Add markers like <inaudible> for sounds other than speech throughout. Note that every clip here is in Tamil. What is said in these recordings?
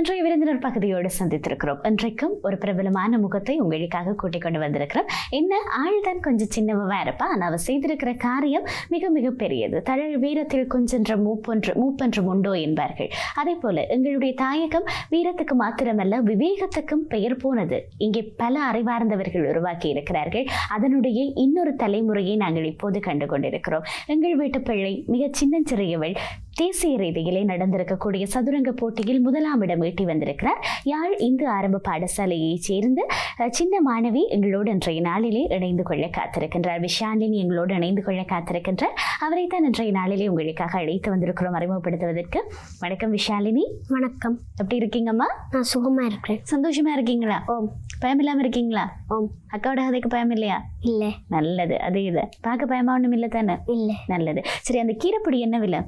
இன்றைய விருந்தினர் பகுதியோடு சந்தித்திருக்கிறோம். இன்றைக்கும் ஒரு பிரபலமான முகத்தை உங்களுக்காக கூட்டிக் கொண்டு வந்திருக்கிறோம். என்ன ஆள்தான் கொஞ்சம் சின்னவா இருப்பா? ஆனால் அவ செய்திருக்கிற காரியம் மிக மிக பெரியது. தழல் வீரத்தில் கொஞ்சென்ற மூப்பொன்று மூப்பென்றும் உண்டோ என்பார்கள். அதே போல எங்களுடைய தாயகம் வீரத்துக்கு மாத்திரமல்ல விவேகத்துக்கும் பெயர் போனது. இங்கே பல அறிவார்ந்தவர்கள் உருவாக்கி இருக்கிறார்கள். அதனுடைய இன்னொரு தலைமுறையை நாங்கள் இப்போது கண்டு கொண்டிருக்கிறோம். எங்கள் வீட்டு பிள்ளை மிக சின்னஞ்சிறியவள் தேசிய ரீதியிலே நடந்திருக்கக்கூடிய சதுரங்க போட்டியில் முதலாம் இடம் ஈட்டி வந்திருக்கிறார். யாழ் இந்து ஆரம்ப பாடசாலையைச் சேர்ந்த சின்ன மாணவி எங்களோடு இன்றைய நாளிலே இணைந்து கொள்ள காத்திருக்கின்றார். விஷாலினி எங்களோடு இணைந்து கொள்ள காத்திருக்கின்றார். அவரை தான் இன்றைய நாளிலே உங்களுக்காக அழைத்து வந்திருக்கிறோம். அறிமுகப்படுத்துவதற்கு வணக்கம் விஷாலினி. வணக்கம். எப்படி இருக்கீங்கம்மா? நான் சுகமா இருக்கிறேன். சந்தோஷமா இருக்கீங்களா? ஓம். பயம் இல்லாம இருக்கீங்களா? ஓம். அக்காவோட கதைக்கு பயம் இல்லையா இல்லை. நல்லது. அது இது. பார்க்க பயமா ஒண்ணும் இல்லை தானே? இல்லை. நல்லது. சரி அந்த கீரைப்பொடி என்ன விலை?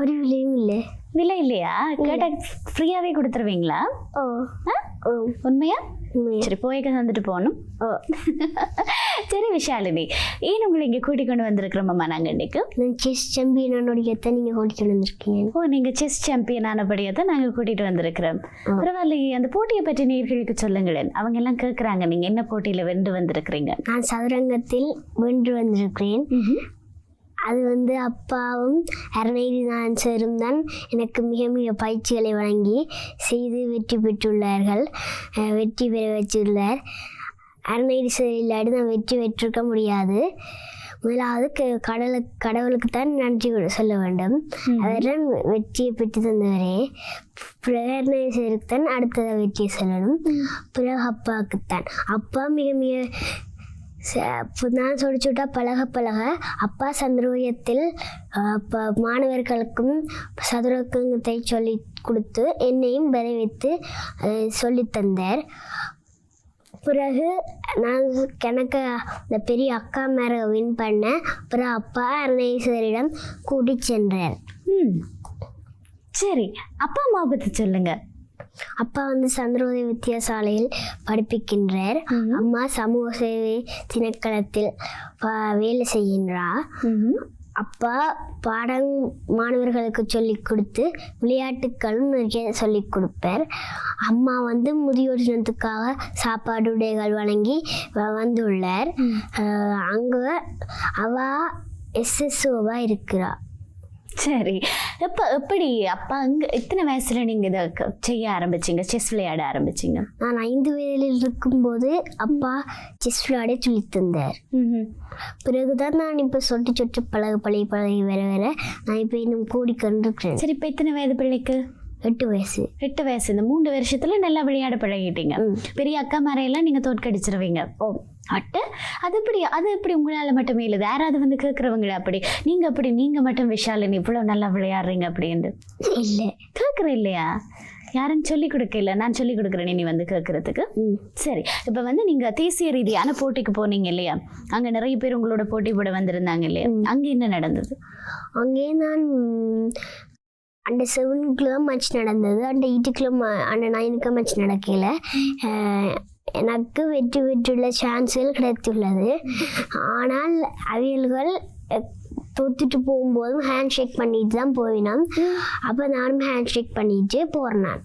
ஒரு விலையும் இல்லை. விலை இல்லையா? கேட்டா ஃப்ரீயாவே கொடுத்துருவீங்களா? ஓ. ஆ? ஓ. உண்மையா? சரி போய்க்க தந்துட்டு போகணும். ஓ. சரி விஷாலினி. ஏன் உங்களை இங்கே கூட்டிக் கொண்டு வந்திருக்கிறோம்மா நாங்கள் இன்னைக்கு? நான் செஸ் சாம்பியனோடைய எத்தனை நீங்கள் ஓடிக்கொண்டு வந்திருக்கீங்க. ஓ நீங்கள் செஸ் சாம்பியன் ஆனபடியாக தான் நாங்கள் கூட்டிகிட்டு வந்திருக்கிறோம். பரவாயில்லையே அந்த போட்டியை பற்றி நேர்களுக்கு சொல்லுங்களேன். அவங்க எல்லாம் கேட்குறாங்க நீங்கள் என்ன போட்டியில் வென்று வந்திருக்கிறீங்க நான் சதுரங்கத்தில் வென்று வந்திருக்கிறேன். அது வந்து அப்பாவும் அருணகிரிநாதன் சாரும் தான் எனக்கு மிக மிக பயிற்சிகளை வழங்கி செய்து வெற்றி பெற்றுள்ளார்கள். வெற்றி பெற வச்சுள்ளார். அருணகிரி சார் இல்லாட்டி நான் வெற்றி பெற்றிருக்க முடியாது. முதலாவது க- கடலுக்கு கடவுளுக்கு தான் நன்றி சொல்ல வேண்டும். அவர்தான் வெற்றியை பெற்று தந்தவரே. பிறகு அருணகிரி சாருக்கு தான் அடுத்ததாக வெற்றியை சொல்லணும். பிறகு அப்பாவுக்குத்தான். அப்பா மிக மிக நான் சொல்லி சுட்டா பழக பழக அப்பா சந்திரோயத்தில் இப்போ மாணவர்களுக்கும் சதுரங்கத்தை சொல்லி கொடுத்து என்னையும் விரைவித்து சொல்லித் தந்தார். பிறகு நான் எனக்கு இந்த பெரிய அக்கா மேலே வின் பண்ணேன் பிறகு அப்பா அருணேஸ்வரிடம் கூட்டி சென்றார். ம். சரி அப்பா அம்மாவை பற்றி சொல்லுங்கள் அப்பா வந்து சந்திரோதய வித்தியாசாலையில் படிப்பிக்கின்றார். அம்மா சமூக சேவை திணைக்களத்தில் வேலை செய்கின்றார். அப்பா பாடம் மாணவர்களுக்கு சொல்லிக் கொடுத்து விளையாட்டுக்களும் நிறைய சொல்லிக் கொடுப்பார். அம்மா வந்து முதியோர் தினத்துக்காக சாப்பாடு உடைகள் வழங்கி வந்துள்ளார். அங்க அவ எஸ்எஸ்ஓவா இருக்கிறா. சரி. இப்போ எப்படி அப்பா அங்கே எத்தனை வயசுல நீங்கள் இதை செய்ய ஆரம்பிச்சீங்க? செஸ் விளையாட ஆரம்பிச்சீங்க? நான் ஐந்து வயதில் இருக்கும்போது அப்பா செஸ் விளையாட சொல்லித் தந்தார். பிறகுதான் நான் இப்போ சொட்டு சொட்டு பழக பழகி பழகி வர வர நான் இப்போ இன்னும் கூடிக்கொண்டிருக்கிறேன் சரி இப்போ எத்தனை வயது பிள்ளைக்கு? எட்டு வயசு. எட்டு வயசு. இந்த மூன்று வருஷத்துல நல்லா விளையாட பழகிட்டீங்க. பெரிய அக்கா மாதிரியெல்லாம் நீங்க தோற்கடிச்சிருவீங்க. ஓ அட்ட அது எப்படி அது எப்படி உங்களால மட்டுமே இல்லை யாராவது வந்து கேட்குறவங்கள அப்படி? நீங்க அப்படி நீங்க மட்டும் விஷாலினி இவ்வளவு நல்லா விளையாடுறீங்க அப்படின்னு இல்லை. கேட்குற இல்லையா? யாரும் சொல்லி கொடுக்கல நான் சொல்லி கொடுக்குறேன் நீ வந்து கேட்கறதுக்கு சரி இப்போ வந்து நீங்க தேசிய ரீதியான போட்டிக்கு போனீங்க இல்லையா? அங்க நிறைய பேர் உங்களோட போட்டி போட வந்திருந்தாங்க இல்லையா? அங்க என்ன நடந்தது? அங்கே நான் அந்த செவனுக்குள்ள மேட்ச் நடந்தது அந்த எயிட்டுக்குள்ள அந்த நைனுக்கு மேட்ச் நடக்கல. எனக்கு வெற்றி பெற்றுள்ள சான்ஸ்கள் கிடைத்துள்ளது. ஆனால் அவியல்கள் தோத்துட்டு போகும்போதும் ஹேண்ட் ஷேக் பண்ணிட்டு தான் போயினோம். அப்போ நானும் ஹேண்ட் ஷேக் பண்ணிட்டு போறேன்.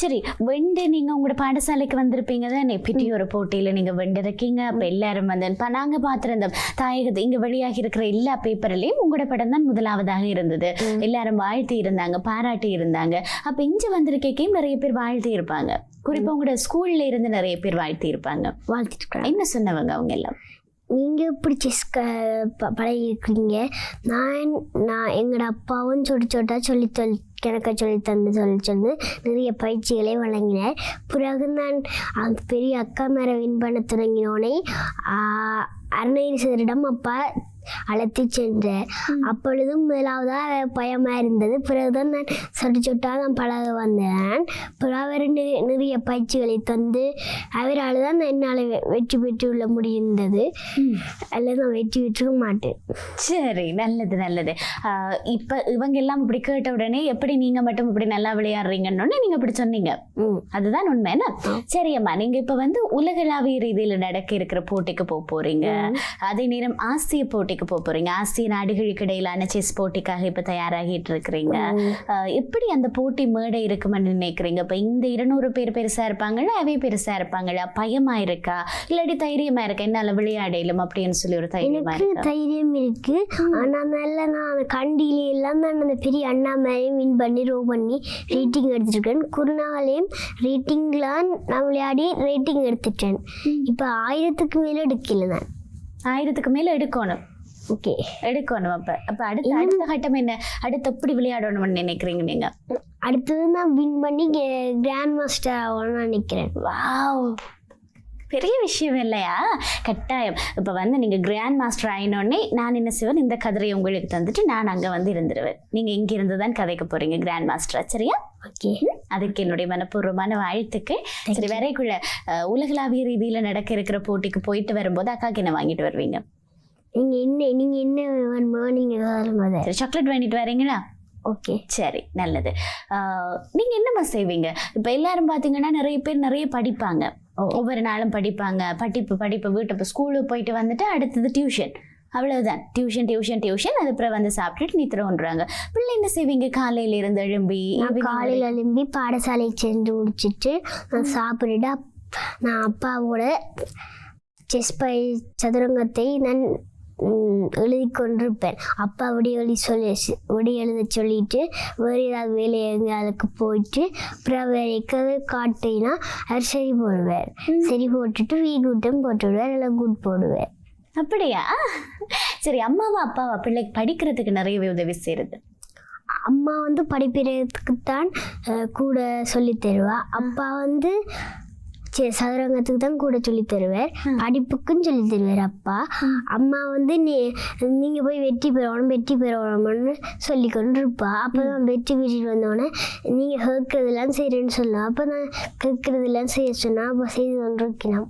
சரி வெண்டு நீங்க உங்களோட பாடசாலைக்கு வந்திருப்பீங்க தானே? பிடி ஒரு போட்டியில நீங்க வெண்டிருக்கீங்க அப்ப எல்லாரும் வந்து இப்ப நாங்க பார்த்திருந்தோம் தாயகத்து இங்க வெளியாகி இருக்கிற எல்லா பேப்பர்லயும் உங்களோட படம் தான் முதலாவதாக இருந்தது. எல்லாரும் வாழ்த்தி இருந்தாங்க பாராட்டி இருந்தாங்க. அப்ப இங்க வந்திருக்கையும் நிறைய பேர் வாழ்த்தி இருப்பாங்க. குறிப்பா உங்களோட ஸ்கூல்ல இருந்து நிறைய பேர் வாழ்த்தி இருப்பாங்க வாழ்த்துட்டு என்ன சொன்னவங்க அவங்க எல்லாம்? நீங்கள் எப்படி செஸ் க ப- பழகிருக்கீங்க? நான் நான் எங்களோட அப்பாவும் சொட்டு சொட்டா சொல்லி சொல் எனக்கு சொல்லி தந்து சொல்லி சொல்லி நிறைய பயிற்சிகளை வழங்கினார். பிறகு நான் அந்த பெரிய அக்கா மேலே வின் பண்ண தொடங்கினோடனே அருணகிரி சாரிடம் அப்பா அழைத்து சென்றார் அப்பொழுதும் முதலாவதாக பயமாக இருந்தது. பிறகுதான் நான் சொட்டு சொட்டா நான் பழக வந்தேன். பிறகு அவர் நிறைய பயிற்சிகளை தந்து அவரால் தான் என்னால் வெற்றி பெற்றுள்ள முடிந்தது. அல்லது நான் வெற்றி பெற்றிருக்க மாட்டேன். சரி நல்லது நல்லது. ஆஹ் இப்ப இவங்க எல்லாம் இப்படி கேட்ட உடனே எப்படி நீங்க மட்டும் இப்படி நல்லா விளையாடுறீங்கன்னு நீங்க இப்படி சொன்னீங்க. அதுதான் உண்மை என்ன? சரி அம்மா நீங்க இப்ப வந்து உலகளாவிய ரீதியில நடக்க இருக்கிற போட்டிக்கு போக போறீங்க. அதே நேரம் ஆசிய போட்டிக்கு போட்டிக்கு போக போறீங்க. ஆசிய நாடுகளுக்கு இடையிலான செஸ் போட்டிக்காக இப்ப தயாராகிட்டு இருக்கிறீங்க. எப்படி அந்த போட்டி மேடை இருக்குமென்னு நினைக்கிறீங்க? இப்ப இந்த இருநூறு பேர் பெருசா இருப்பாங்களா அவை பெருசா இருப்பாங்களா? பயமா இருக்கா? இல்லாட்டி தைரியமா இருக்கா? என்னால விளையாடையிலும் அப்படின்னு சொல்லி ஒரு தைரியமா எனக்கு இருக்கா? தைரியம் இருக்கு. ஆனா நல்ல நான் கண்டியில எல்லாம் நான் அந்த பெரிய அண்ணா மேலேயும் வின் பண்ணி ரோ பண்ணி ரேட்டிங் எடுத்திருக்கேன். குருநாளையும் ரேட்டிங்லாம் நான் விளையாடி ரேட்டிங் எடுத்துட்டேன். இப்போ ஆயிரத்துக்கு மேலே எடுக்கல நான். ஆயிரத்துக்கு மேல எடுக்கணும். ஓகே. எடுக்கணும் அப்ப. அப்ப அடுத்த அடுத்த கட்டம் என்ன? அடுத்து எப்படி விளையாடணும்னு நினைக்கிறீங்க நீங்க? அடுத்தது நான் வின் பண்ணி கிராண்ட் மாஸ்டர் ஆகணும்னு நினைக்கிறேன். வாவ். பெரிய விஷயம் இல்லையா? கட்டாயம். இப்போ வந்து நீங்கள் கிராண்ட் மாஸ்டர் ஆயினோடனே நான் என்ன செய்வேன்? இந்த கதிரையை உங்களுக்கு தந்துட்டு நான் அங்கே வந்து இருந்துருவேன். நீங்கள் இங்கே இருந்து தான் கதைக்க போகிறீங்க கிராண்ட் மாஸ்டரா சரியா? ஓகே. அதுக்கு என்னுடைய மனப்பூர்வமான வாழ்த்துக்கள். சரி வரைக்குள்ள உலகளாவிய ரீதியில் நடக்க இருக்கிற போட்டிக்கு போயிட்டு வரும்போது அக்காக்கு என்ன வாங்கிட்டு வருவீங்க? நீங்க என்ன நீங்க என்ன வேணுமோ நீங்க சொல்லுங்க சரி சாக்லேட் வாங்கிட்டு வரீங்களா? ஓகே சரி நல்லது. ஆஹ், நீங்க என்னம்மா செய்வீங்க? இப்ப எல்லாரும் பாத்தீங்கன்னா நிறைய பேர் நிறைய படிப்பாங்க. ஒவ்வொரு நாளும் படிப்பாங்க. படிப்பு படிப்பு வீட்டு இப்போ ஸ்கூலுக்கு போயிட்டு வந்துட்டு அடுத்தது டியூஷன் அவ்வளவுதான். டியூஷன் டியூஷன் டியூஷன் அது அப்புறம் வந்து சாப்பிட்டுட்டு நித்திரன்றாங்க பிள்ளை என்ன செய்வீங்க? காலையில இருந்து எழும்பி காலையில் எழும்பி பாடசாலை சென்று முடிச்சிட்டு நான் சாப்பிட்டுட்டு நான் அப்பாவோட செஸ் பை சதுரங்கத்தை நான் எழுதி கொண்டிருப்பேன் அப்பா விடிய எழுதி சொல்லி விடிய எழுத சொல்லிட்டு வேறு ஏதாவது வேலை எங்கேயாவுக்கு போயிட்டு அப்புறம் வேறு எக்கவே காட்டினா அவர் சரி போடுவார். சரி போட்டுட்டு வீ குட்டும் போட்டு விடுவார் இல்லை குட் போடுவார். அப்படியா? சரி அம்மாவா அப்பாவா பிள்ளைக்கு படிக்கிறதுக்கு நிறையவே உதவி செய்யறது அம்மா வந்து படிப்பிறதுக்குத்தான் அஹ், கூட சொல்லி தருவா. அப்பா வந்து சதுரங்கத்துக்கு தான் கூட சொல்லி தருவார். படிப்புக்கும் சொல்லி தருவார் அப்பா. அம்மா வந்து நீ நீங்கள் போய் வெற்றி பெறணும் வெற்றி பெறணும்னு சொல்லி கொண்டு இருப்பா அப்போ நான் வெற்றி பெற்றுட்டு வந்தோடனே நீங்கள் கேட்கறதெல்லாம் செய்கிறேன்னு சொல்லலாம் அப்போ நான் கேட்கறதெல்லாம் செய்ய சொன்னால் அப்போ செய்து கொண்டு இருக்கணும்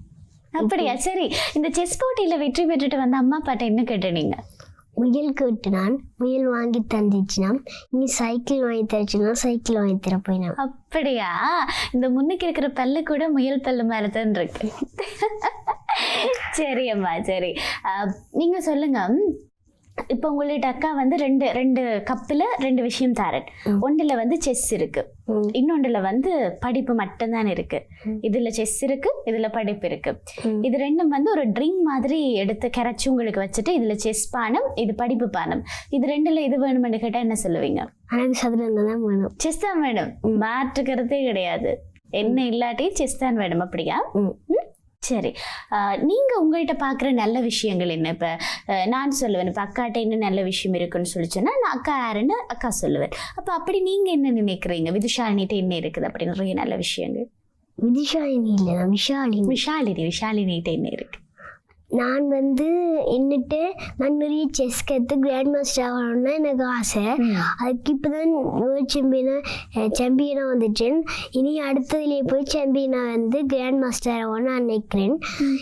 அப்படியா? சரி. இந்த செஸ் போட்டியில வெற்றி பெற்றுட்டு வந்த அம்மா அப்பாட்ட என்ன கேட்ட நீங்க முயல் கேட்டுனான். முயல் வாங்கி தந்துச்சுனா நீ சைக்கிள் வாங்கி தரச்சுனா சைக்கிள் வாங்கி தர போயினா அப்படியா? இந்த முன்னுக்கு இருக்கிற பல்லு கூட முயல் பல்லு மாதிரி தான் இருக்கு. <laughs> சரி அம்மா சரி. நீங்கள் நீங்க சொல்லுங்க. இப்போ உங்கள்ட்ட அக்கா வந்து ரெண்டு ரெண்டு கப்பில் ரெண்டு விஷயம் தாரன். ஒன்றுல வந்து செஸ் இருக்கு. ம். இன்னொன்றுல வந்து படிப்பு மட்டும்தான் இருக்கு. இதுல செஸ் இருக்கு இதுல படிப்பு இருக்கு. இது ரெண்டும் வந்து ஒரு ட்ரிங்க் மாதிரி எடுத்து கரைச்சி உங்களுக்கு வச்சுட்டு இதுல செஸ் பானம் இது படிப்பு பானம். இது ரெண்டுல இது வேணுமென்னு கேட்டா என்ன சொல்லுவீங்க? எனக்கு சதுரங்கம் தான் வேணும். செஸ் தான் வேணும். மாற்றுக்கிறதே கிடையாது. என்ன இல்லாட்டி செஸ் தான் வேணும் அப்படியா? சரி. ஆஹ், நீங்க உங்கள்கிட்ட பார்க்குற நல்ல விஷயங்கள் என்ன? இப்போ நான் சொல்லுவேன். இப்போ அக்காட்ட என்ன நல்ல விஷயம் இருக்குன்னு சொல்லி சொன்னா நான் அக்கா யாருன்னு அக்கா சொல்லுவேன். அப்போ அப்படி நீங்க என்ன நினைக்கிறீங்க? விதுஷாலினிட்ட என்ன இருக்குது அப்படி நிறைய நல்ல விஷயங்கள்? விதிஷாலினி இல்லை விஷாலினி. விஷாலினி விஷாலினிட்ட என்ன இருக்கு? நான் வந்து என்னட்டு நிறைய செஸ் கற்று கிராண்ட் மாஸ்டர் ஆகணும்னு எனக்கு ஆசை. அதுக்கு இப்போ தான் வேர்ல்ட் சாம்பியனாக சாம்பியனாக வந்துட்டேன். இனி அடுத்ததுலேயே போய் சாம்பியனாக வந்து கிராண்ட் மாஸ்டர் ஆகணும்னு நான் நினைக்கிறேன்.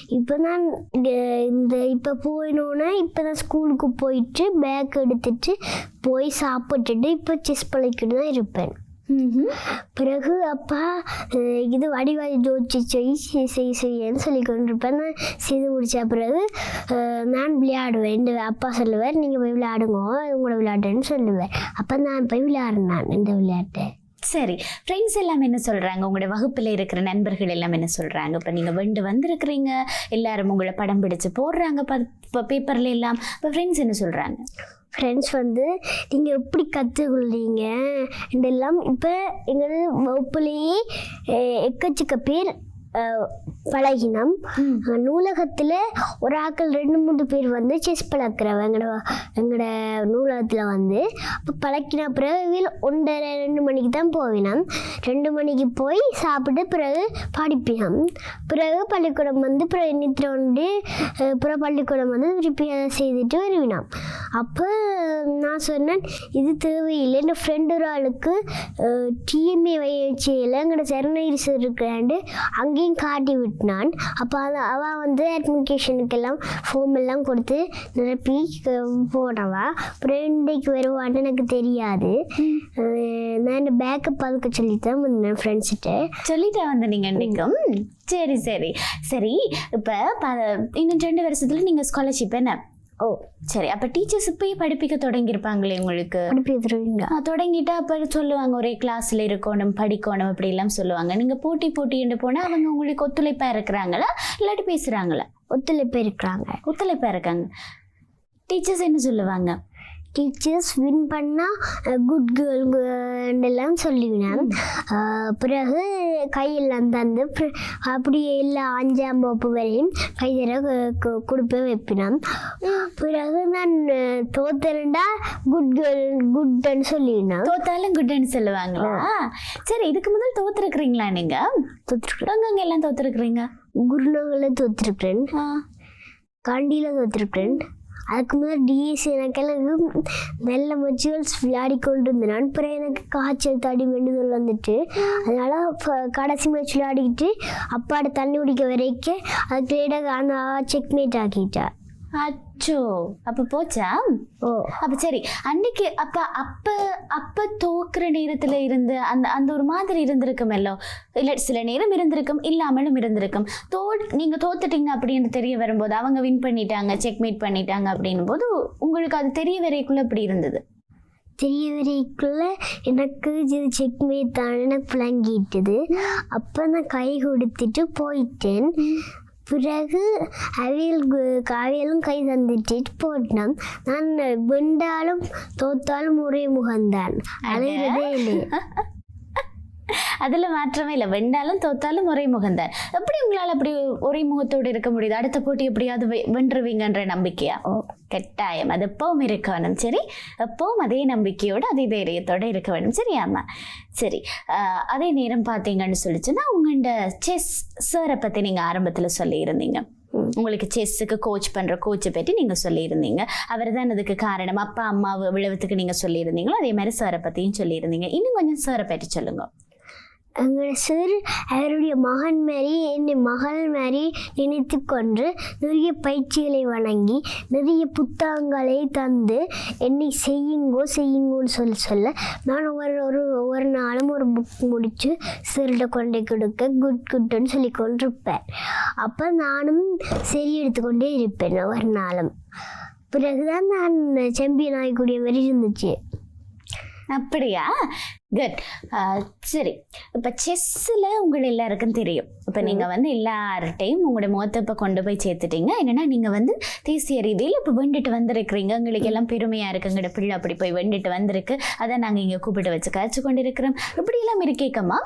இப்போ நான் இந்த- இப்போ போயினோன்னே இப்போ தான் ஸ்கூலுக்கு போயிட்டு பேக் எடுத்துட்டு போய் சாப்பிட்டுட்டு இப்போ செஸ் பழக்கிட்டு தான் இருப்பேன். பிறகு அப்பா இது வடிவாய் ஜோதிச்சு செய் செய் செய் செய்யன்னு சொல்லி கொண்டிருப்பேன் நான் செய்து முடிச்ச பிறகு நான் விளையாடுவேன். இந்த அப்பா சொல்லுவார் நீங்கள் போய் விளையாடுங்க உங்களை விளையாட்டுன்னு சொல்லுவேன் அப்போ நான் போய் விளையாடுனேன் இந்த விளையாட்டை. சரி ஃப்ரெண்ட்ஸ் எல்லாம் என்ன சொல்கிறாங்க உங்களோட வகுப்பில் இருக்கிற நண்பர்கள் எல்லாம் என்ன சொல்கிறாங்க இப்போ நீங்கள் வெண்டு வந்திருக்கிறீங்க. எல்லாரும் உங்களை படம் பிடிச்சு போடுறாங்க இப்போ பேப்பரில் எல்லாம். இப்போ ஃப்ரெண்ட்ஸ் என்ன சொல்கிறாங்க ஃப்ரெண்ட்ஸ் வந்து நீங்கள் எப்படி கற்றுக்கொள்றீங்க இதெல்லாம் இப்போ எங்கள் வகுப்புலேயே எக்கச்சக்க பேர் பழகினோம். நூலகத்தில் ஒரு ஆக்கள் ரெண்டு மூணு பேர் வந்து செஸ் பழக்கிறவங்க எங்களோட நூலகத்தில் வந்து அப்போ பழக்கின பிறகு ஒன்றரை ரெண்டு மணிக்கு தான் போவினோம். ரெண்டு மணிக்கு போய் சாப்பிட்டு பிறகு படிப்பினோம். பிறகு பள்ளிக்கூடம் வந்து பிறகு நித்திர வந்து பிறகு பள்ளிக்கூடம் வந்து திருப்பி செய்துட்டு வருவினோம். அப்போ நான் சொன்னேன் இது தேவையில்லை. என் ஃப்ரெண்டு ஒரு ஆளுக்கு டிஎம்ஏ வயச்சியில் எங்களோட சரணகிரி சார் இருக்கிறாண்டு அங்கேயும் காட்டி விட்டினான் அப்போ அது அவள் வந்து அட்மினிகேஷனுக்கெல்லாம் ஃபார்ம் எல்லாம் கொடுத்து நிரப்பி போனவா இன்றைக்கு வருவான்னு எனக்கு தெரியாது. நான் பேக்கப் அதுக்கு சொல்லி தான் வந்தேன் ஃப்ரெண்ட்ஸ்கிட்ட சொல்லிட்டா வந்து நீங்க இன்னைக்கும் சரி சரி. சரி இப்போ இன்னும் ரெண்டு வருஷத்துல நீங்க ஸ்காலர்ஷிப் என்ன? ஓ சரி. அப்ப டீச்சர்ஸ் இப்பயே படிப்பிக்க தொடங்கியிருப்பாங்களே உங்களுக்கு? ஆ, தொடங்கிட்டா அப்ப சொல்லுவாங்க ஒரே கிளாஸ்ல இருக்கணும் படிக்கணும் அப்படி எல்லாம் சொல்லுவாங்க. நீங்க போட்டி போட்டின்னு போனா அவங்க உங்களுக்கு ஒத்துழைப்பா இருக்கிறாங்களா? இல்லாட்டி பேசுறாங்களா? ஒத்துழைப்பு இருக்கிறாங்க. ஒத்துழைப்பா இருக்காங்க. டீச்சர்ஸ் என்ன சொல்லுவாங்க? டீச்சர்ஸ் வின் பண்ணால் குட் கேர்ள் எல்லாம் சொல்லுவினேன். பிறகு கையெல்லாம் தந்து அப்படியே எல்லா அஞ்சாம் வகுப்பு வரையும் கைதர கொடுப்ப வைப்பினோம் பிறகு நான் தோத்தரண்டா குட் கேர்ள் குட்ன்னு சொல்லிவினேன். தோத்தாலும் குட்னு சொல்லுவாங்களா? சரி இதுக்கு முதல் தோத்துருக்குறீங்களா நீங்க? தோத்துருக்குறேன். எங்கெங்க எல்லாம் தோத்துருக்குறீங்க? குருநகரில் தோத்துருக்குறேன். காண்டியில் தோத்துருக்குறேன். அதுக்கு முன்னாடி டிஎஸ்சி எனக்கு நல்ல மெச்சுவல்ஸ் விளையாடி கொண்டு இருந்தேன். நான் பிறகு எனக்கு காய்ச்சல் தடி மெண்டுதல் வந்துட்டு அதனால் கடைசி மேட்ச் விளையாடிக்கிட்டு அப்பாட்ட தண்ணி குடிக்க வரைக்கும் அது கிரேடாக அந்த செக்மேட் ஆக்கிட்டா. அச்சோ. அப்ப போச்சா? ஓ அப்ப சரி அன்னைக்கு அப்ப அப்ப அப்ப தோக்குற நேரத்துல இருந்து அந்த அந்த ஒரு மாதிரி இருந்திருக்குமல்லோ இல்ல? சில நேரம் இருந்திருக்கும் இல்லாமலும் இருந்திருக்கும். தோ நீங்க தோத்துட்டீங்க அப்படின்னு தெரிய வரும்போது அவங்க வின் பண்ணிட்டாங்க செக்மேட் பண்ணிட்டாங்க அப்படின்னும் போது உங்களுக்கு அது தெரிய வரைக்குள்ள எப்படி இருந்தது? தெரிய வரைக்குள்ள எனக்கு இது செக்மேட் தான் விளங்கிட்டது அப்போ நான் கை கொடுத்துட்டு போயிட்டேன். பிறகு அவியல் அவியலும் கை தந்துட்டு போட்டோம் நான் வெண்டாலும் தோத்தாலும் ஒரே முகம்தான். அழுகிறதே இல்லை. <laughs> அதுல மாற்றமே இல்லை. வெண்டாலும் தோத்தாலும் ஒரே முகம்தான். எப்படி உங்களால அப்படி ஒரே முகத்தோடு இருக்க முடியுது? அடுத்த போட்டி எப்படியாவது வென்றுவீங்கன்ற நம்பிக்கையா? ஓ கட்டாயம். அது எப்பவும் இருக்க வேணும். சரி எப்பவும் அதே நம்பிக்கையோடு அதே தைரியத்தோட இருக்க வேணும். சரி ஆமா. சரி அதே நேரம் பார்த்தீங்கன்னு சொல்லிச்சுன்னா உங்கள்ட செஸ் சாரை பற்றி நீங்கள் ஆரம்பத்தில் சொல்லியிருந்தீங்க. உங்களுக்கு செஸ்ஸுக்கு கோச் பண்ணுற கோச்சை பற்றி நீங்கள் சொல்லியிருந்தீங்க. அவர் தான் அதுக்கு காரணம். அப்பா அம்மா விளைவத்துக்கு நீங்கள் சொல்லியிருந்தீங்களோ அதே மாதிரி சாரை பற்றியும் சொல்லியிருந்தீங்க. இன்னும் கொஞ்சம் சாரை பற்றி சொல்லுங்க. எங்கள் சிறு அவருடைய மகன் மாதிரி என்னை மகள் மாதிரி நினைத்து கொண்டு நிறைய பயிற்சிகளை வழங்கி நிறைய புத்தகங்களை தந்து என்னை செய்யுங்கோ செய்யுங்கோன்னு சொல்லி சொல்ல நான் ஒவ்வொரு ஒரு ஒவ்வொரு நாளும் ஒரு புக் முடித்து சிறுட கொண்டே கொடுக்க குட் குட்னு சொல்லி கொண்டிருப்பேன். அப்போ நானும் சரி எடுத்துக்கொண்டே இருப்பேன் ஒவ்வொரு நாளும். பிறகுதான் நான் சாம்பியன் ஆகக்கூடிய மாதிரி இருந்துச்சு. அப்படியா? குட் சரி. இப்போ செஸ்ஸில் உங்கள் எல்லாருக்கும் தெரியும். இப்போ நீங்கள் வந்து எல்லார்ட்டையும் உங்களோட முகத்தை இப்போ கொண்டு போய் சேர்த்துட்டீங்க. என்னன்னா நீங்கள் வந்து தேசிய ரீதியில் இப்போ வெண்டுட்டு வந்திருக்கிறீங்க. உங்களுக்கு எல்லாம் பெருமையாக இருக்கு. எங்களோட பிள்ளை அப்படி போய் வெண்டுட்டு வந்திருக்கு. அதை நாங்கள் இங்கே கூப்பிட்டு வச்சு காய்ச்சி கொண்டு இருக்கிறோம் இப்படியெல்லாம் இருக்கேக்கம்மா.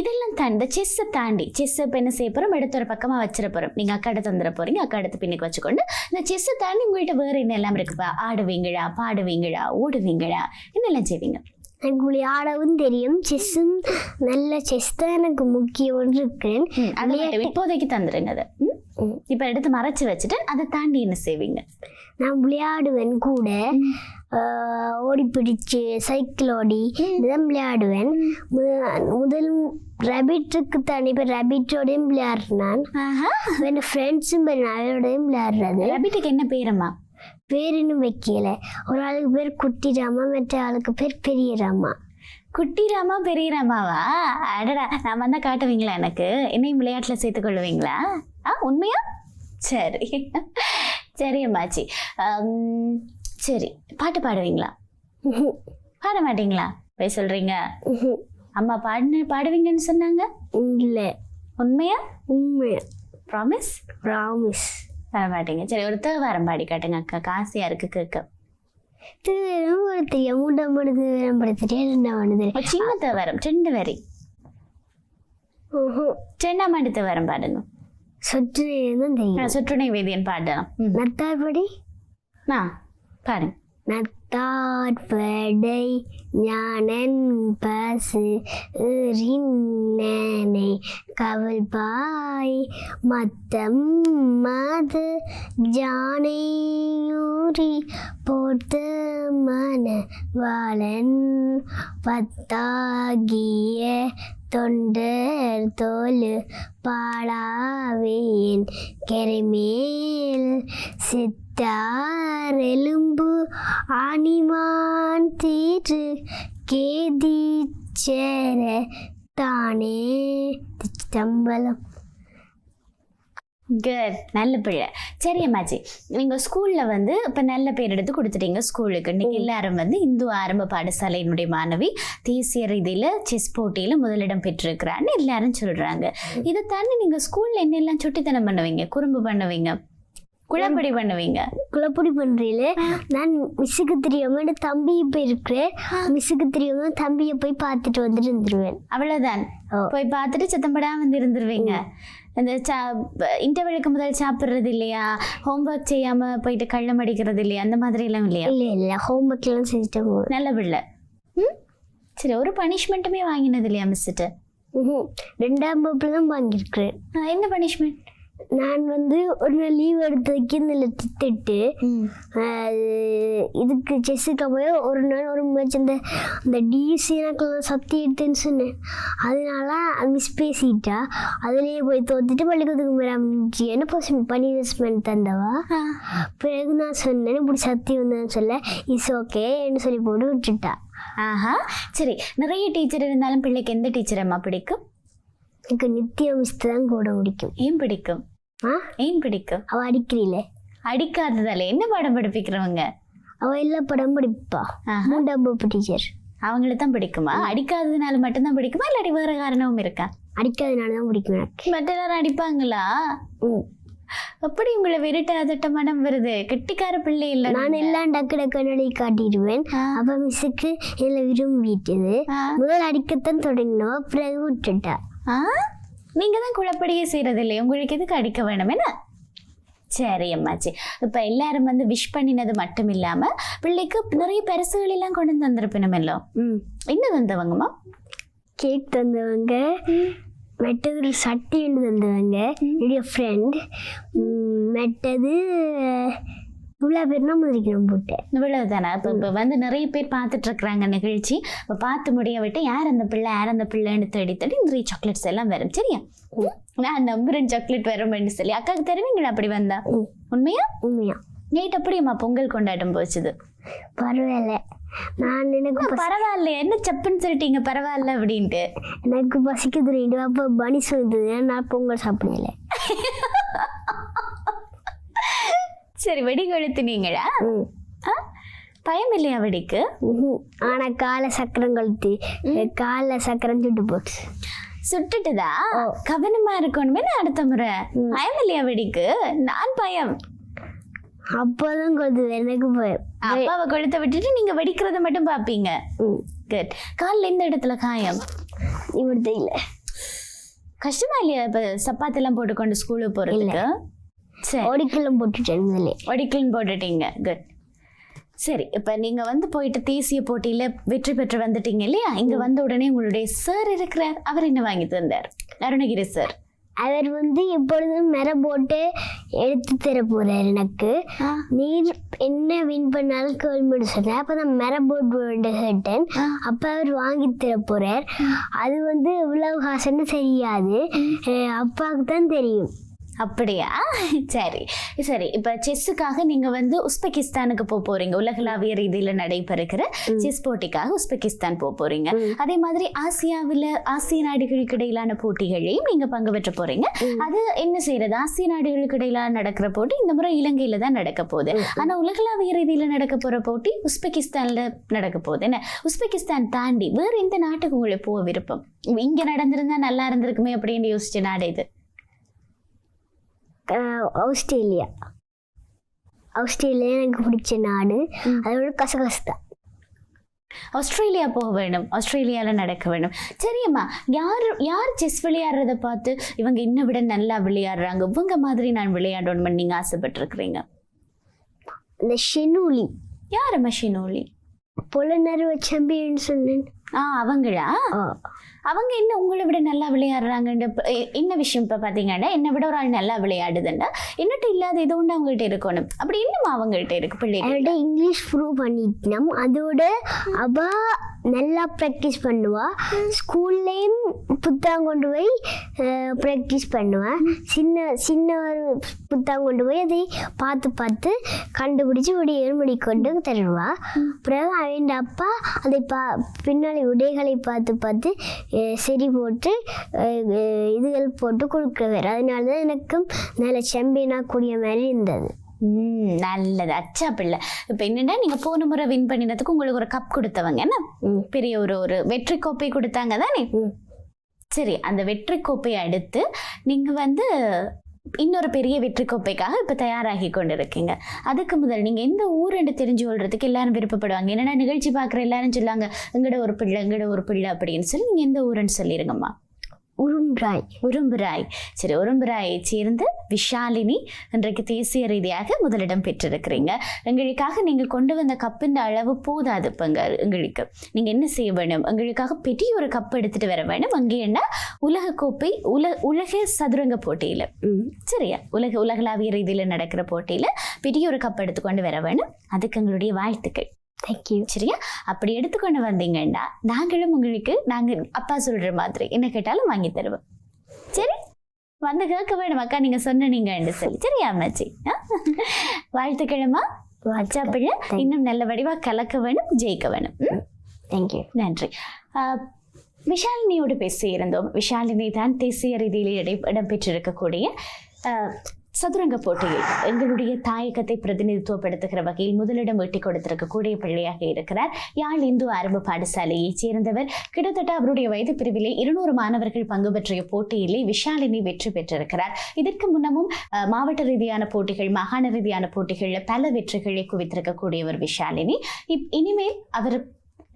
இதெல்லாம் தாண்டி செஸ்ஸை தாண்டி செஸ் இப்போ என்ன செய்ய போகிறோம் எடுத்து ஒரு பக்கமாக வச்சிட போகிறோம் நீங்கள் அக்கா எடுத்து வந்துட போகிறீங்க அக்கா எடுத்து பின்னுக்கு வச்சுக்கொண்டு இந்த செஸ்ஸை தாண்டி உங்கள்கிட்ட வேறு என்ன எல்லாம் இருக்குப்பா ஆடுவீங்களா? பாடுவீங்களா? ஓடுவீங்களா? என்னெல்லாம் செய்வீங்க? எனக்கு விளையாடவும் தெரியும். செஸ்ஸும் நல்ல செஸ் தான் எனக்கு முக்கியம்னு இருக்கிறேன். இப்போதைக்கு தந்துருங்க அதை. இப்ப எடுத்து மறைச்சு வச்சுட்டு அதை தாண்டி என்ன செய்வீங்க? நான் விளையாடுவேன் கூட. ஓடி பிடிச்சு சைக்கிள் ஓடி இதெல்லாம் விளையாடுவேன். முதல் ரபிட்டுக்கு தனி இப்போ ரபிட்டோடையும் விளையாடுறேன் என் ஃப்ரெண்ட்ஸும் அவரோடையும் விளையாடுறது. ரபிட்டுக்கு என்ன பேரம்மா? பேர் இன்னும் வைக்கல. ஒரு ஆளுக்கு பேர் குட்டி ராமா மற்ற ஆளுக்கு பேர் பெரிய ராமா. குட்டி ராமா பெரிய ராமாவா? அடடா நான் வந்தா காட்டுவீங்களா எனக்கு? என்னையும் விளையாட்டுல சேர்த்துக் கொள்ளுவீங்களா? ஆ உண்மையா? சரி. சரி அம்மாச்சி. சரி பாட்டு பாடுவீங்களா? பாட மாட்டீங்களா? போய் சொல்றீங்க. அம்மா பாடுன பாடுவீங்கன்னு சொன்னாங்க? இல்லை. உண்மையா? உண்மை ப்ராமிஸ் ப்ராமிஸ் வர மாட்டீங்க சரி ஒரு தேவாரம் பாடி காட்டுங்க அக்கா. காசியா இருக்கு கேட்க திரும்ப தெரியும் மூட்டாம் படுத்து படுத்துட்டே என்ன பண்ணுது? ஒரு சின்ன தேவாரம் ரெண்டு வரி. ரெண்டாம் ஆண்டு தேவாரம் பாடுங்க. சொற்று தான் தெரியும். நான் சுற்றுணை வேதியன் பாடலாம். நத்தார்படி ஆ பாடுங்க நத்தார்படை ஞானன் பசு எறின்னனை கவல் பாய் மத்தம் மது ஜானையூரி போர்த்த மன வாழன் பத்தாகிய தொண்டர் தோல் பாடாவேன் கெரைமேல் சித்த எலும்பு ஆணிமான் தீற்று கேதீச்சர தானே. தம்பலம் குட் நல்ல பிள்ளை. சரி அம்மாச்சி. நீங்க ஸ்கூல்ல வந்து இப்ப நல்ல பேர் எடுத்து கொடுத்துட்டீங்க ஸ்கூலுக்கு இன்னைக்கு எல்லாரும் வந்து இந்து ஆரம்ப பாடசாலையினுடைய மாணவி தேசிய ரீதியில செஸ் போட்டியில முதலிடம் பெற்றிருக்கிறான்னு எல்லாரும் சொல்றாங்க. இதை தாண்டி நீங்க ஸ்கூல்ல என்னெல்லாம் சுட்டித்தனம் பண்ணுவீங்க? குறும்பு பண்ணுவீங்க? குழப்படி பண்ணுவீங்க? குழப்படி பண்றீல நான் மிஸ்ஸுக்கு தெரியாம என் தம்பி இப்ப இருக்கிறேன் மிஸ்ஸுக்கு தெரியாம தம்பியை போய் பார்த்துட்டு வந்துட்டு இருந்துருவேன். அவ்வளவுதான். போய் பார்த்துட்டு சத்தம்படாம வந்து இருந்துருவீங்க. இந்த சா இன்டர்வெலுக்கு முதல் சாப்பிடுறது இல்லையா? ஹோம்ஒர்க் செய்யாம போயிட்டு கள்ளம் அடிக்கிறது இல்லையா? அந்த மாதிரி எல்லாம் இல்லையா? இல்ல இல்ல. ஹோம்ஒர்க் எல்லாம் செஞ்சுட்டு நல்ல பிள்ளை. ம்? சரி ஒரு பனிஷ்மெண்ட்டுமே வாங்கினது இல்லையா மிஸ்ஸுட்டு. ரெண்டாம் வகுப்புல தான் வாங்கியிருக்கிறேன். என்ன பனிஷ்மெண்ட் நான் வந்து ஒரு நாள் லீவ் எடுத்ததுக்கு இந்த ஆஹ், இதுக்கு செஸ்ஸுக்கு போய் ஒரு நாள் ஒரு மேட்ச் அந்த அந்த டிசி எனக்கு சக்தி எடுத்தேன்னு சொன்னேன். அதனால மிஸ் பேசிட்டா. அதுலேயே போய் தோத்துட்டு பள்ளிக்கூடத்துக்கு வராமச்சு என்ன பனிஷ்மெண்ட் தந்தவா? பிறகு நான் சொன்னேன் இப்படி சக்தி வந்தேன்னு சொல்ல. இஸ் ஓகேன்னு சொல்லி போட்டு விட்டுட்டா. ஆஹா. சரி நிறைய டீச்சர் இருந்தாலும் பிள்ளைக்கு எந்த டீச்சர் அம்மா பிடிக்கும்? எனக்கு நித்திய மிஸ் தான் கூட பிடிக்கும். ஏன் பிடிக்கும்? ஏன் பிடிக்கும்? அவள் அடிக்கிறீல அடிக்காததால. என்ன பாடம் படிப்பிக்கிறவங்க? அவள் எல்லா படம் படிப்பா. வகுப்பு டீச்சர் அவங்கள தான் பிடிக்குமா? அடிக்காததுனால மட்டும்தான் பிடிக்குமா? இல்லாட்டி வேற காரணமும் இருக்கா? அடிக்காதனால தான் பிடிக்கும் எனக்கு. மற்ற எல்லாரும் அடிப்பாங்களா? ம். எப்படி உங்களை விரட்டாதட்ட மனம் வருது? கெட்டிக்கார பிள்ளை இல்ல நான் எல்லாம் டக்கு டக்கு நடி காட்டிடுவேன். ஆ. அப்ப மிஸ்ஸுக்கு என்னை விரும்பிட்டது ஆ. முதல் அடிக்கத்தான் தொடங்கினோம். பிறகு விட்டுட்டா. ஆ? நீங்க தான் குழப்படியே செய்யறது இல்லையா உங்களுக்கு எதுக்கு அடிக்க வேணும் என்ன? சரி அம்மாச்சி. இப்ப எல்லாரும் வந்து விஷ் பண்ணினது மட்டும் இல்லாம பிள்ளைக்கு நிறைய பரிசுகள் எல்லாம் கொண்டு வந்து தந்திருப்பினமெல்லோ ம். என்ன தந்தவங்கம்மா? கேக் தந்தவங்க மெட்டது சட்டி ஒன்று தந்தவங்க என்னுடைய ஃப்ரெண்ட் மெட்டது இவ்வளோ பேர் நான் மதிக்கணும் போட்டேன் இவ்வளவுதானா? இப்போ இப்போ வந்து நிறைய பேர் பார்த்துட்டு இருக்கிறாங்க நிகழ்ச்சி. இப்போ பார்த்து முடிய விட்டு யார் அந்த பிள்ளை யார் அந்த பிள்ளைன்னு தேடி தேடி நிறைய சாக்லேட்ஸ் எல்லாம் வரும். சரியா? நான் நம்புறேன் சாக்லேட் வரும்னு சொல்லி. அக்காவுக்கு தருவீங்களா அப்படி வந்தா. உண்மையா? உண்மையா. நைட் அப்படியம்மா பொங்கல் கொண்டாட்டம் போச்சுது. பரவாயில்ல. நான் எனக்கு பரவாயில்ல என்ன செப்புன்னு சொல்லிட்டீங்க பரவாயில்ல அப்படின்ட்டு. எனக்கு பசிக்குது ரெண்டு அப்போ பனிஸ் வந்தது நான் பொங்கல் சாப்பிடல <laughs> சரி வெடி கொளுத்துனீங்களா? பயம் இல்லையா வெடிக்கு. ஆனா காலை சக்கரம் கழுத்து காலை சக்கரம் சுட்டு போச்சு. சுட்டுட்டுதா? கவனமா இருக்கணுமே அடுத்த முறை. பயம் இல்லையா வெடிக்கு? நான் பயம். அப்போதான் கொழுத்து எனக்கு பயம். அப்பாவை கொளுத்த விட்டுட்டு நீங்க வெடிக்கிறத மட்டும் பாப்பீங்க. குட் கால்ல எந்த இடத்துல காயம்? இப்படி தெரியல. கஷ்டமா இல்லையா இப்ப சப்பாத்தெல்லாம் போட்டுக்கொண்டு ஸ்கூலுக்கு போறதுக்கு? சரி ஓடிக்கெல்லாம் போட்டுட்டேன் முதல்ல. ஒடிக்கலன் போட்டுட்டீங்க. குட் சரி இப்போ நீங்கள் வந்து போயிட்டு தேசிய போட்டியில் வெற்றி பெற்று வந்துட்டீங்க இல்லையா? இங்கே வந்த உடனே உங்களுடைய சார் இருக்கிறார். அவர் என்ன வாங்கி தந்தார்? அருணகிரி சார் அவர் வந்து எப்பொழுதும் மர போட்டு எடுத்து தர போறார் எனக்கு. நீர் என்ன வின் பண்ணாலும் கவர்மெண்ட் சொன்னேன் அப்போ நான் மர போட்டு கேட்டேன். அப்போ அவர் வாங்கி தர போறார். அது வந்து எவ்வளவு காசுன்னு தெரியாது. அப்பாவுக்கு தான் தெரியும். அப்படியா? சரி சரி. இப்போ செஸ்ஸுக்காக நீங்கள் வந்து உஸ்பெகிஸ்தானுக்கு போக போறீங்க. உலகளாவிய ரீதியில் நடைபெறுகிற செஸ் போட்டிக்காக உஸ்பெகிஸ்தான் போக போறீங்க. அதே மாதிரி ஆசியாவில் ஆசிய நாடுகளுக்கு இடையிலான போட்டிகளையும் நீங்க பங்கு பெற்ற போறீங்க. அது என்ன செய்யறது ஆசிய நாடுகளுக்கு இடையிலான நடக்கிற போட்டி இந்த முறை இலங்கையில தான் நடக்க போகுது. ஆனா உலகளாவிய ரீதியில நடக்க போற போட்டி உஸ்பெகிஸ்தான்ல நடக்க போகுது. என்ன? உஸ்பெகிஸ்தான் தாண்டி வேற எந்த நாட்டுக்கு உங்களுக்கு போக விருப்பம்? இங்க நடந்திருந்தா நல்லா இருந்திருக்குமே அப்படின்னு யோசிச்ச நாடு இது ஆஸ்திரேலியா. ஆஸ்திரேலியா எனக்கு பிடிச்ச நாடு. அதோட கசகசு தான் ஆஸ்திரேலியா போக வேண்டும். ஆஸ்திரேலியாவில் நடக்க வேண்டும். சரியம்மா யார் யார் செஸ் விளையாடுறத பார்த்து இவங்க இன்னை விட நல்லா விளையாடுறாங்க? இவங்க மாதிரி நான் விளையாடணும்னு நீங்கள் ஆசைப்பட்டிருக்கிறீங்க? இந்த ஷெனூலி. யாரம்மா ஷினோலி? புலனறுவ சாம்பியன் சொன்னேன். ஆ அவங்களா. அவங்க என்ன உங்களை விட நல்லா எ- என்ன விஷயம் இப்போ பார்த்தீங்கன்னா என்னை விட ஒரு ஆள் நல்லா விளையாடுதுன்னா என்னட்ட இல்லாத இது ஒன்று அவங்கள்ட்ட இருக்கணும். அப்படி என்னம்மா அவங்கள்ட்ட இருக்கு பிள்ளைகள் அவர்கிட்ட இங்கிலீஷ் ப்ரூவ் பண்ணிட்டோம். அதோட அவ நல்லா ப்ராக்டிஸ் பண்ணுவா. ஸ்கூல்லேயும் புத்தகம் கொண்டு போய் ப்ராக்டிஸ் பண்ணுவேன் சின்ன சின்ன ஒரு புத்தகம் கொண்டு போய் அதை பார்த்து பார்த்து கண்டுபிடிச்சி விடிய முடி கொண்டு தருவா. பிறகு அவன் அப்பா அதை பா பின்னாடி உடைகளை பார்த்து பார்த்து சரி போட்டு இதுகள் போட்டு கொடுக்குறவர். அதனால தான் எனக்கும் நல்ல சாம்பியனாக கூடிய மாதிரி இருந்தது. நல்லது. அச்சா பிள்ளை. இப்போ என்னன்னா நீங்க போன முறை வின் பண்ணினதுக்கு உங்களுக்கு ஒரு கப் கொடுத்தவங்க என்ன. பெரிய ஒரு ஒரு வெற்றி கோப்பை கொடுத்தாங்க தானே. சரி அந்த வெற்றி கோப்பையை அடுத்து நீங்க வந்து இன்னொரு பெரிய வெற்றி கோப்பைக்காக இப்போ தயாராகி கொண்டு இருக்கீங்க அதுக்கு முதல் நீங்க எந்த ஊருன்னு தெரிஞ்சு கொள்றதுக்கு எல்லாரும் விருப்பப்படுவாங்க. என்னன்னா நிகழ்ச்சி பார்க்குற எல்லாரும் சொல்லுவாங்க எங்கட ஒரு பிள்ளை எங்கட ஒரு பிள்ளை அப்படின்னு சொல்லி நீங்க எந்த ஊருன்னு சொல்லிருங்கம்மா. உரும்பிராய் உரும்புராய். சரி உரும்பிராயை சேர்ந்து விஷாலினி இன்றைக்கு தேசிய ரீதியாக முதலிடம் பெற்றிருக்கிறீங்க. எங்களுக்காக நீங்கள் கொண்டு வந்த கப்பின் அளவு போதாது இப்போங்க எங்களுக்கு. நீங்கள் என்ன செய்ய வேணும் எங்களுக்காக பெரிய ஒரு கப் எடுத்துட்டு வர வேணும் அங்கே என்ன? உலக கோப்பை உல உலக சதுரங்க போட்டியில். ம் சரியா. உலக உலகளாவிய ரீதியில் நடக்கிற போட்டியில் பெரிய ஒரு கப் எடுத்துக்கொண்டு வர வேணும் அதுக்கு எங்களுடைய வாழ்த்துக்கள். தேங்க்யூ சரியா? அப்படி எடுத்துக்கொண்டு வந்தீங்கன்னா நாங்களும் உங்களுக்கு நாங்க அப்பா சொல்ற மாதிரி என்ன கேட்டாலும் வாங்கி தருவோம். சரி? வந்து கேட்க வேணும் அக்கா நீங்க சொன்னீங்கன்னு சொல்லி. சரியா அம்மாச்சி? வாழ்த்துக்கிழமா அச்சா பிள்ளை இன்னும் நல்ல வடிவா கலக்க வேணும் ஜெயிக்க வேணும்? தேங்க்யூ நன்றி. ஆ, விஷாலினியோடு பேசியிருந்தோம். விஷாலினி தான் தேசிய ரீதியில் இடை இடம்பெற்றிருக்கக்கூடிய சதுரங்க போட்டியில் எங்களுடைய தாயகத்தை பிரதிநிதித்துவப்படுத்துகிற வகையில் முதலிடம் ஈட்டிக் கொடுத்திருக்கக்கூடிய பிள்ளையாக இருக்கிறார். யாழ் இந்து ஆரம்ப பாடசாலையைச் சேர்ந்தவர். கிட்டத்தட்ட அவருடைய வயது பிரிவிலே இருநூறு மாணவர்கள் பங்கு பெற்றிய போட்டியிலே விஷாலினி வெற்றி பெற்றிருக்கிறார். இதற்கு முன்னமும் மாவட்ட ரீதியான போட்டிகள் மாகாண ரீதியான போட்டிகளில் பல வெற்றிகளை குவித்திருக்கக்கூடியவர் விஷாலினி. இப் இனிமேல் அவர்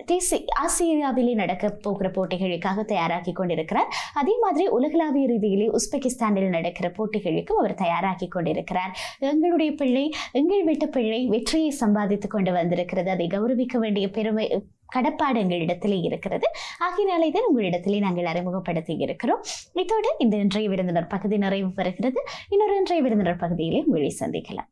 தேசிய ஆசியாவிலே நடக்க போகிற போட்டிகளுக்காக தயாராகி கொண்டிருக்கிறார். அதே மாதிரி உலகளாவிய ரீதியிலே உஸ்பெகிஸ்தானில் நடக்கிற போட்டிகளுக்கும் அவர் தயாராகி கொண்டிருக்கிறார். எங்களுடைய பிள்ளை எங்கள் வீட்டு பிள்ளை வெற்றியை சம்பாதித்து கொண்டு வந்திருக்கிறது. அதை கௌரவிக்க வேண்டிய பெருமை கடப்பாடு எங்களிடத்திலே இருக்கிறது. ஆகினாலே தான் உங்களிடத்திலே நாங்கள் அறிமுகப்படுத்தி இருக்கிறோம். இதோடு இந்த இன்றைய விருந்தினர் பகுதி நிறைவு பெறுகிறது. இன்னொரு இன்றைய விருந்தினர் பகுதியிலே உங்களை சந்திக்கலாம்.